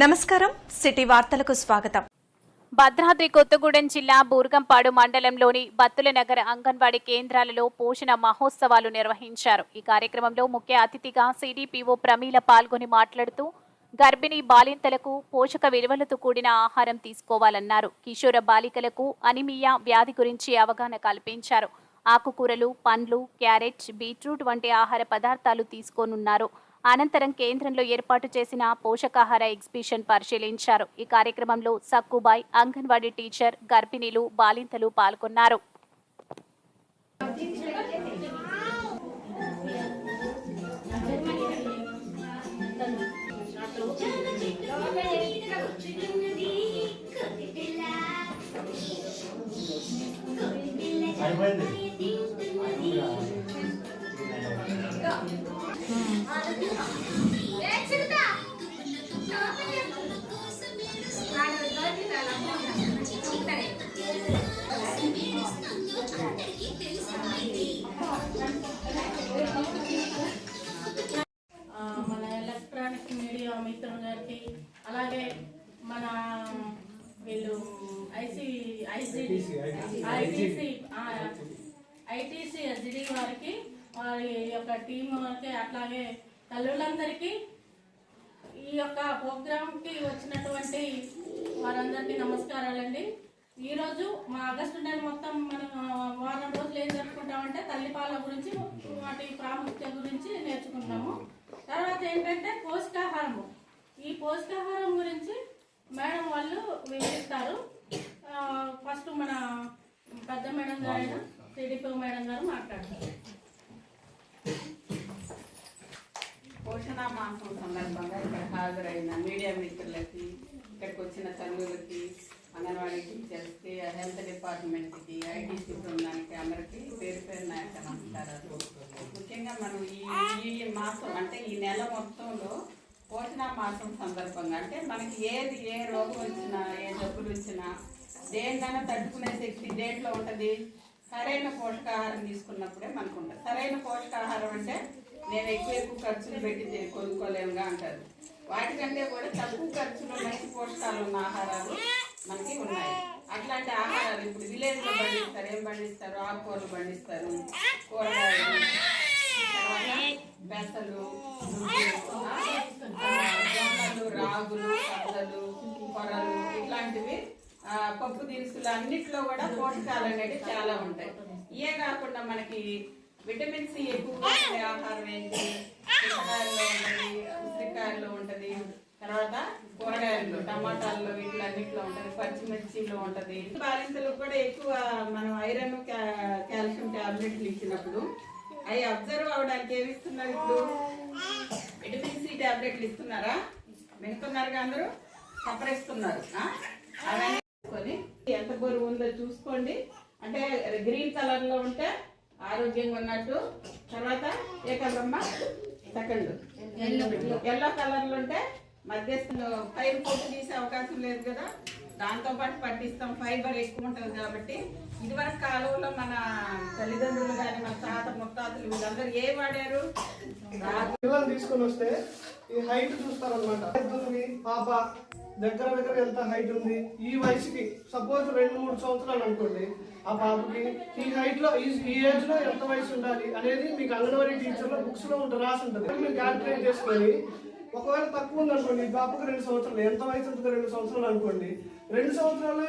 నమస్కారం సిటీ వార్తలకు స్వాగతం. భద్రాద్రి కొత్తగూడెం జిల్లా బూర్గంపాడు మండలంలోని బత్తుల నగర అంగన్వాడీ కేంద్రాలలో పోషణ మహోత్సవాలు నిర్వహించారు. ఈ కార్యక్రమంలో ముఖ్య అతిథిగా సిడిపిఓ ప్రమీల పాల్గొని మాట్లాడుతూ గర్భిణీ బాలింతలకు పోషక విలువలతో కూడిన ఆహారం తీసుకోవాలన్నారు. కిషోర బాలికలకు అనిమియా వ్యాధి గురించి అవగాహన కల్పించారు. ఆకుకూరలు పండ్లు క్యారెట్ బీట్రూట్ వంటి ఆహార పదార్థాలు తీసుకోనున్నారు. అనంతరం కేంద్రంలో ఏర్పాటు చేసిన పోషకాహార ఎగ్జిబిషన్ పరిశీలించారు. ఈ కార్యక్రమంలో సక్కుబాయ్ అంగన్వాడీ టీచర్ గర్భిణీలు బాలింతలు పాల్గొన్నారు. అయిపోయింది మన ఎలక్ట్రానిక్ మీడియా మిత్రుల గారికి అలాగే మన వీళ్ళు IC ICD ITC ITC SD వారికి వారి యొక్క టీం వారికి అట్లాగే తల్లులందరికీ ఈ యొక్క ప్రోగ్రాంకి వచ్చినటువంటి వారందరికీ నమస్కారాలండి. ఈరోజు మా ఆగస్టు నెల మొత్తం మనం వారం రోజులు ఏం జరుపుకుంటామంటే తల్లిపాల గురించి వాటి ప్రాముఖ్యత గురించి నేర్చుకుంటాము తర్వాత ఏంటంటే పోషకాహారము. ఈ పోషకాహారం గురించి మేడం వాళ్ళు వివరిస్తారు. ఫస్ట్ మన పెద్ద మేడం గారు టీడీపీ మేడం గారు మాట్లాడతారు. పోషణ మాసం సందర్భంగా ఇక్కడ హాజరైన మీడియా మిత్రులకి ఇక్కడికి వచ్చిన తల్లులకి అంగన్వాడీ టీచర్స్కి హెల్త్ డిపార్ట్మెంట్కి ఐటీసీ బృందానికి అందరికీ పేరు పేరు నాయక నమస్కారాలు. ముఖ్యంగా మనం ఈ ఈ మాసం అంటే ఈ నెల మొత్తంలో పోషణ మాసం సందర్భంగా అంటే మనకి ఏది ఏ రోగం వచ్చినా ఏ జబ్బులు వచ్చినా దేనికైనా తట్టుకునే శక్తి దేంట్లో ఉంటుంది? సరైన పోషకాహారం తీసుకున్నప్పుడే మనకు ఉంటుంది. సరైన పోషకాహారం అంటే నేను ఎక్కువ ఎక్కువ ఖర్చులు పెట్టి కొనుక్కోలేముగా అంటారు. వాటికంటే కూడా తక్కువ ఖర్చులో మంచి పోషకాలు ఉన్న ఆహారాలు మనకి ఉన్నాయి. అట్లాంటి ఆహారాలు ఇప్పుడు విలేజ్లో పండిస్తారు. ఏం పండిస్తారు? ఆకుకూరలు పండిస్తారు. కూరగాయలు బెసలు జొన్నలు రాగులు సద్దలు కొరలు ఇట్లాంటివి పప్పు దినుసులు అన్నిట్లో కూడా పోషకాలు అనేవి చాలా ఉంటాయి. ఇవే కాకుండా మనకి విటమిన్ సి ఎక్కువగా ఉండే ఆహారం ఏంటి? పుచ్చకాయల్లో ఉంటుంది ఉసిరికాయల్లో ఉంటది తర్వాత కూరగాయల్లో టమాటాల్లో వీటిలన్నిట్లో ఉంటది పచ్చిమిర్చిలో ఉంటది. బాలింతలకు కూడా ఎక్కువ మనం ఐరన్ కాల్షియం టాబ్లెట్లు ఇచ్చినప్పుడు అవి అబ్జర్వ్ అవడానికి ఏమి ఇస్తున్నారు ఇప్పుడు? విటమిన్ సి టాబ్లెట్లు ఇస్తున్నారా? వింటున్నారుగా అందరూ? సపరిస్తున్నారు అవన్నీ తీసుకొని ఎంత బరువు ఉందో చూసుకోండి. అంటే గ్రీన్ కలర్లో ఉంటే ఆరోగ్యంగా ఉన్నట్టు తర్వాత ఏ కలర్ అమ్మా సెకండ్. ఎల్లో. కలర్లో ఉంటే మధ్యస్థంలో పైన పొట్టు తీసే అవకాశం లేదు కదా. దాంతో పాటు పట్టిస్తాం. ఫైబర్ ఎక్కువ ఉంటుంది కాబట్టి ఇదివరకు కాలంలో మన తల్లిదండ్రులు కానీ మన తాత ముత్తాతలు వీళ్ళందరూ ఏ వాడారు? పిల్లలు తీసుకొని వస్తే ఈ హైట్ చూస్తారనమాట ఎంత పాప దగ్గర దగ్గర ఎంత హైట్ ఉంది? ఈ వయసుకి సపోజ్ రెండు మూడు సంవత్సరాలు అనుకోండి ఆ పాపకి ఈ హైట్లో ఈ ఈ ఏజ్లో ఎంత వయసు ఉండాలి అనేది మీకు అంగన్వాడీ టీచర్లో బుక్స్లో ఉంటుంది రాసి ఉంటుంది. మీరు క్యాల్కులేట్ చేసుకొని ఒకవేళ తక్కువ ఉంది అనుకోండి ఈ పాపకు రెండు సంవత్సరాలు ఎంత వయసు ఉంటుంది రెండు సంవత్సరాలు అనుకోండి రెండు సంవత్సరాలు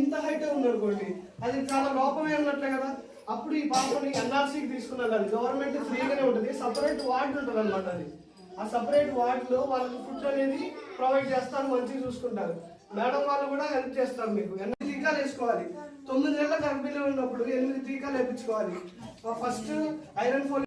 ఇంత హైట్ ఉందనుకోండి అది చాలా లోపమే ఉన్నట్లే కదా. అప్పుడు ఈ పాపని ఎన్ఆర్సీకి తీసుకుని వెళ్ళాలి గవర్నమెంట్ ఫ్రీగానే ఉంటుంది సపరేట్ వార్డు ఉంటుంది అనమాట అది. ఆ సపరేట్ వార్డులో వాళ్ళకి ఫుడ్ అనేది ప్రొవైడ్ చేస్తారు మంచిగా చూసుకుంటారు. మేడం వాళ్ళు కూడా హెల్ప్ చేస్తారు మీకు. ఎన్ని టీకాలు వేసుకోవాలి. తొమ్మిది నెలల గర్భిణీలో ఉన్నప్పుడు ఎనిమిది టీకాలు వేయించుకోవాలి. First iron pole